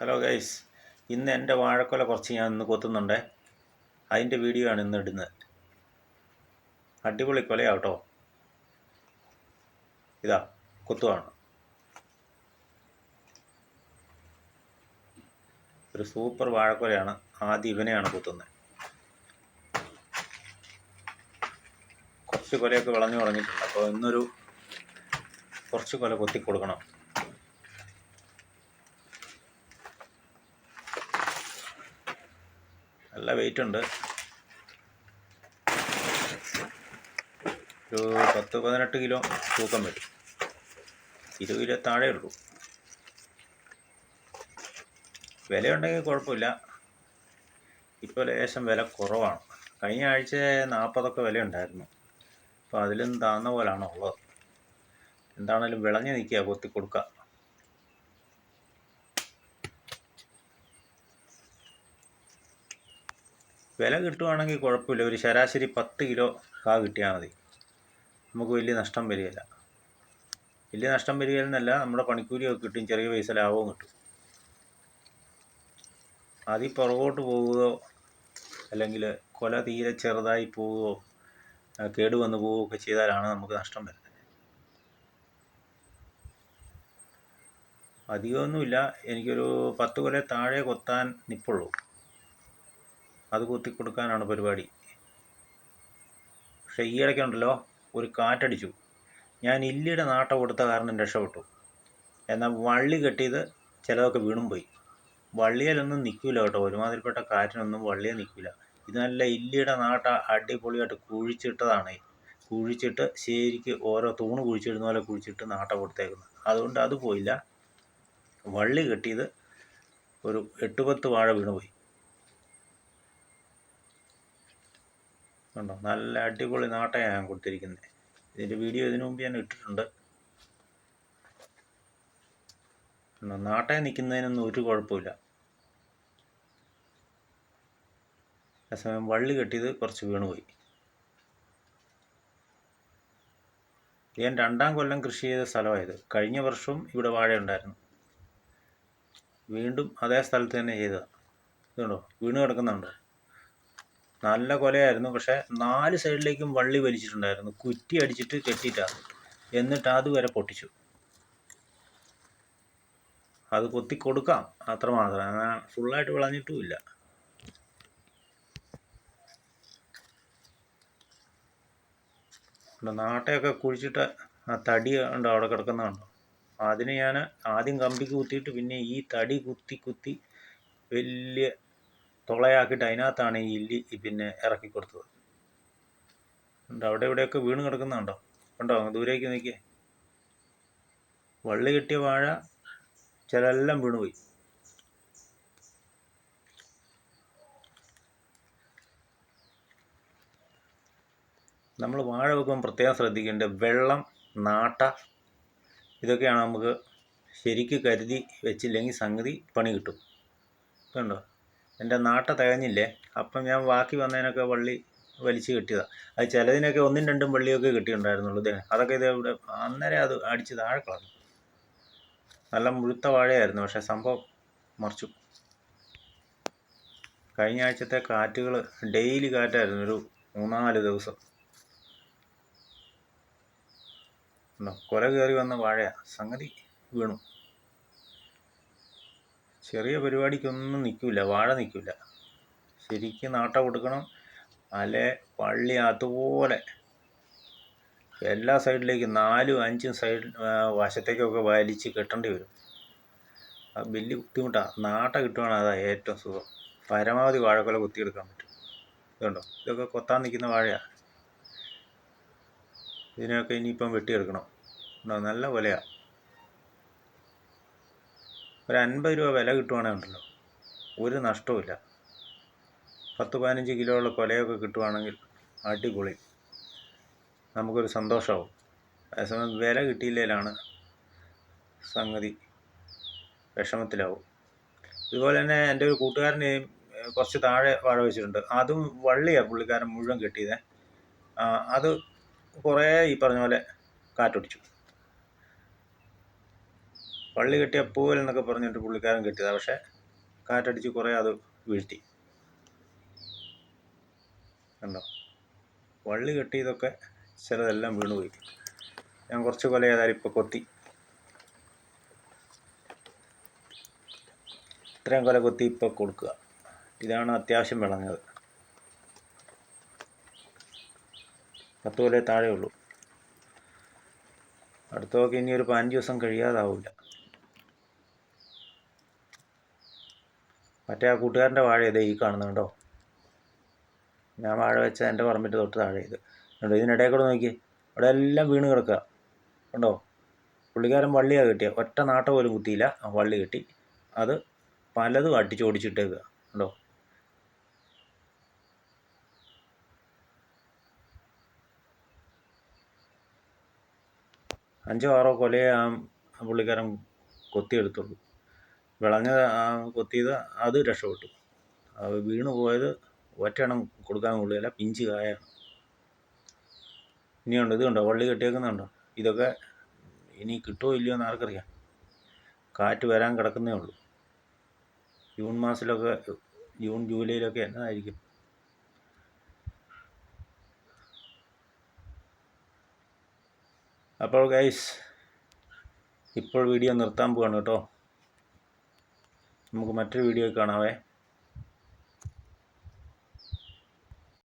Hello guys ഇന്ന് എന്റെ വാഴക്കൊല കുറച്ച് ഞാൻ ഇന്ന് കൊത്തുന്നുണ്ട്. അതിന്റെ വീഡിയോ ആണ് ഇന്ന് ഇടുന്നത്. അടിപൊളി കൊലയാട്ടോ. ഇതാ കൊത്തുവാണ്. ഒരു സൂപ്പർ വാഴക്കൊലയാണ്. ആദ്യം ഇവനെയാണ് കൊത്തുന്നത്. കുറച്ച് കൊലയൊക്കെ വിളഞ്ഞു വളഞ്ഞിട്ടുണ്ട്. അപ്പോൾ ഇന്നൊരു കുറച്ച് കൊല കൊത്തി കൊടുക്കണം നല്ല വെയിറ്റ് ഉണ്ട്. ഒരു പത്ത് പതിനെട്ട് കിലോ തൂക്കം വരും. ഇരുപത് കിലോ താഴെ ഉള്ളൂ. വിലയുണ്ടെങ്കിൽ കുഴപ്പമില്ല. ഇപ്പോൾ ലേശം വില കുറവാണ്. കഴിഞ്ഞ ആഴ്ച നാൽപ്പതൊക്കെ വില ഉണ്ടായിരുന്നു അപ്പോൾ അതിലും താന്ന പോലാണ് ഉള്ളത് എന്താണേലും വിളഞ്ഞ് നിൽക്കുക കൊത്തി കൊടുക്കുക. വില കിട്ടുവാണെങ്കിൽ കുഴപ്പമില്ല. ഒരു ശരാശരി പത്ത് കിലോ കാ കിട്ടിയാൽ മതി. നമുക്ക് വലിയ നഷ്ടം വരികയില്ല. വലിയ നഷ്ടം വരികയെന്നല്ല നമ്മുടെ പണിക്കൂലിയൊക്കെ കിട്ടും. ചെറിയ പൈസ ലാഭവും കിട്ടും. അതി പുറകോട്ട് പോവുകയോ അല്ലെങ്കിൽ കൊല തീരെ ചെറുതായി പോവുകയോ കേടുവന്ന് പോവുകയോ ഒക്കെ ചെയ്താലാണ് നമുക്ക് നഷ്ടം വരുന്നത്. അധികമൊന്നുമില്ല. എനിക്കൊരു പത്ത് കൊല താഴെ കൊത്താൻ നിപ്പുള്ളൂ. അത് കുത്തി കൊടുക്കാനാണ് പരിപാടി. പക്ഷേ ഈ ഇടയ്ക്കുണ്ടല്ലോ ഒരു കാറ്റടിച്ചു. ഞാൻ ഇല്ലിയുടെ നാട്ടം കൊടുത്ത കാരണം രക്ഷപ്പെട്ടു. എന്നാൽ വള്ളി കെട്ടിയത് ചിലതൊക്കെ വീണും പോയി. വള്ളിയിലൊന്നും നിൽക്കില്ല കേട്ടോ. ഒരുമാതിരിപ്പെട്ട കാറ്റിനൊന്നും വള്ളിയെ നിൽക്കില്ല. ഇത് നല്ല ഇല്ലിയുടെ നാട്ട അടിപൊളിയായിട്ട് കുഴിച്ചിട്ടതാണ്. കുഴിച്ചിട്ട് ശരിക്ക് ഓരോ തൂണ് കുഴിച്ചിടുന്ന പോലെ കുഴിച്ചിട്ട് നാട്ട കൊടുത്തേക്കുന്നത് അതുകൊണ്ട് അത് പോയില്ല. വള്ളി കെട്ടിയത് ഒരു എട്ട് പത്ത് വാഴ വീണു കണ്ടോ? നല്ല അടിപൊളി നാട്ടയാണ് ഞാൻ കൊടുത്തിരിക്കുന്നത് ഇതിന്റെ വീഡിയോ ഇതിനു മുമ്പ് ഞാൻ ഇട്ടിട്ടുണ്ട്. കണ്ടോ? നാട്ടയെ നിൽക്കുന്നതിനൊന്നും ഒരു കുഴപ്പമില്ല. അതേസമയം വള്ളി കെട്ടിയത് കുറച്ച് വീണുപോയി. ഞാൻ രണ്ടാം കൊല്ലം കൃഷി ചെയ്ത സ്ഥലമായത്. കഴിഞ്ഞ വർഷവും ഇവിടെ വാഴയുണ്ടായിരുന്നു വീണ്ടും അതേ സ്ഥലത്ത് തന്നെ ചെയ്തതാണ് ഇതുണ്ടോ? വീണ് കിടക്കുന്നുണ്ടോ? നല്ല കൊലയായിരുന്നു. പക്ഷെ നാല് സൈഡിലേക്കും വള്ളി വലിച്ചിട്ടുണ്ടായിരുന്നു. കുറ്റി അടിച്ചിട്ട് കെട്ടിയിട്ടാണ് എന്നിട്ട് അതുവരെ പൊട്ടിച്ചു. അത് കൊത്തി കൊടുക്കാം. അത്രമാത്രം അങ്ങനെ ഫുള്ളായിട്ട് വിളഞ്ഞിട്ടുമില്ല നാട്ടയൊക്കെ കുഴിച്ചിട്ട് ആ തടി ഉണ്ടോ അവിടെ കിടക്കുന്നതുണ്ടോ അതിന് ഞാൻ ആദ്യം കമ്പിക്ക് കുത്തിയിട്ട് പിന്നെ ഈ തടി കുത്തി കുത്തി വലിയ തുളയാക്കിയിട്ട് അതിനകത്താണ് ഈ ഇല്ലി പിന്നെ ഇറക്കി കൊടുത്തത്. അവിടെ ഇവിടെയൊക്കെ വീണ് കിടക്കുന്നുണ്ടോ? ഉണ്ടോ? ദൂരേക്ക് നിൽക്കേ വള്ളി കിട്ടിയ വാഴ ചിലെല്ലാം വീണുപോയി. നമ്മൾ വാഴ വെക്കുമ്പോൾ പ്രത്യേകം ശ്രദ്ധിക്കേണ്ടത് വെള്ളം നാട്ട ഇതൊക്കെയാണ് നമുക്ക് ശരിക്ക് കരുതി വെച്ചില്ലെങ്കിൽ സംഗതി പണി കിട്ടും. കണ്ടോ എന്റെ നാട്ട തികഞ്ഞില്ലേ അപ്പം ഞാൻ ബാക്കി വന്നതിനൊക്കെ വള്ളി വലിച്ചു കെട്ടിയതാണ് അത് ചിലതിനൊക്കെ ഒന്നും രണ്ടും വള്ളിയൊക്കെ കിട്ടിയിട്ടുണ്ടായിരുന്നുള്ളൂ ഇതേ. അതൊക്കെ ഇത് ഇവിടെ അന്നേരം അത് അടിച്ച് താഴെ കളഞ്ഞു. നല്ല മുഴുത്ത വാഴയായിരുന്നു പക്ഷേ സംഭവം മറിച്ചു. കഴിഞ്ഞ ആഴ്ചത്തെ കാറ്റുകൾ ഡെയിലി കാറ്റായിരുന്നു ഒരു മൂന്നാൽ ദിവസം. കൊല കയറി വന്ന വാഴയാണ് സംഗതി വീണു. ചെറിയ പരിപാടിക്കൊന്നും നിൽക്കില്ല വാഴ നിൽക്കില്ല. ശരിക്കും നാട്ട കൊടുക്കണം. അല്ലെ പള്ളി അതുപോലെ എല്ലാ സൈഡിലേക്കും നാലും അഞ്ചും സൈഡ് വശത്തേക്കൊക്കെ വലിച്ച് കെട്ടേണ്ടി വരും. അത് വലിയ ബുദ്ധിമുട്ടാണ് നാട്ട കിട്ടുവാണെങ്കിൽ അതാ ഏറ്റവും സുഖം. പരമാവധി വാഴക്കൊല കുത്തിയെടുക്കാൻ പറ്റും. ഇതുണ്ടോ? ഇതൊക്കെ കൊത്താൻ നിൽക്കുന്ന വാഴയാണ് ഇതിനൊക്കെ ഇനിയിപ്പം വെട്ടിയെടുക്കണം. നല്ല കൊലയാണ് ഒരു അൻപത് രൂപ വില കിട്ടുവാണെങ്കിൽ ഒരു നഷ്ടവുമില്ല. പത്ത് പതിനഞ്ച് കിലോ ഉള്ള കൊലയൊക്കെ കിട്ടുവാണെങ്കിൽ അടിപൊളി. നമുക്കൊരു സന്തോഷമാവും. അതേസമയം വില കിട്ടിയില്ലേലാണ് സംഗതി വിഷമത്തിലാവും. ഇതുപോലെ തന്നെ എന്റെ ഒരു കൂട്ടുകാരനെയും കുറച്ച് താഴെ വാഴ വെച്ചിട്ടുണ്ട്. അതും വള്ളിയാണ് പുള്ളിക്കാരൻ മുഴുവൻ കെട്ടിയത്. അത് കുറേ ഈ പറഞ്ഞ പോലെ കാറ്റൊടിച്ചു. വള്ളി കെട്ടിയ പൂവൽ എന്നൊക്കെ പറഞ്ഞിട്ട് പുള്ളിക്കാരൻ കെട്ടിയതാണ് പക്ഷേ കാറ്റടിച്ച് കുറേ അത് വീഴ്ത്തി. കണ്ടോ? വള്ളി കെട്ടിയതൊക്കെ ചിലതെല്ലാം വീണുപോയി ഞാൻ കുറച്ച് കൊല ഏതായാലും ഇപ്പോൾ കൊത്തി. ഇത്രയും കൊല കൊത്തി ഇപ്പോൾ കൊടുക്കുക. ഇതാണ് അത്യാവശ്യം വിളഞ്ഞത്. പത്ത് കൊല താഴെ ഉള്ളൂ അടുത്തൊക്കെ ഇനി ഒരു പതിനഞ്ച് ദിവസം കഴിയാതാവില്ല. മറ്റേ ആ കൂട്ടുകാരന്റെ വാഴ ഇതേ ഈ കാണുന്നത് കേട്ടോ ഞാൻ വാഴ വെച്ച എന്റെ പറമ്പിന്റെ തൊട്ട് താഴെ ഇത്. കണ്ടോ? ഇതിനിടയിൽ കൂടെ നോക്കി അവിടെ എല്ലാം വീണ് കിടക്കുക. കണ്ടോ? പുള്ളിക്കാരൻ വള്ളിയാണ് കിട്ടിയ. ഒറ്റ നാട്ട പോലും കുത്തിയില്ല. ആ വള്ളി കിട്ടി അത് പലതും അടിച്ചോടിച്ചിട്ടേക്കുക. കണ്ടോ? അഞ്ചോ ആറോ കൊലയെ ആ പുള്ളിക്കാരൻ കൊത്തിയെടുത്തുള്ളൂ. വിളഞ്ഞ കൊത്തിയത് അത് രക്ഷപ്പെട്ടു. അത് വീണ് പോയത് ഒറ്റയെണ്ണം കൊടുക്കാൻ കൊള്ളുകയില്ല പിഞ്ച് കായാണ്. ഇനിയുണ്ട് ഇത് കണ്ടോ? വള്ളി കെട്ടിയേക്കുന്നുണ്ടോ? ഇതൊക്കെ ഇനി കിട്ടുമോ ഇല്ലയോ എന്ന് ആർക്കറിയാം. കാറ്റ് വരാൻ കിടക്കുന്നേ ഉള്ളൂ. ജൂൺ മാസത്തിലൊക്കെ ജൂൺ ജൂലൈയിലൊക്കെ എന്നതായിരിക്കും അപ്പോൾ ഗൈസ് ഇപ്പോൾ വീഡിയോ നിർത്താൻ പോവാണ് കേട്ടോ. നമുക്ക് മറ്റൊരു വീഡിയോയിൽ കാണാവേ.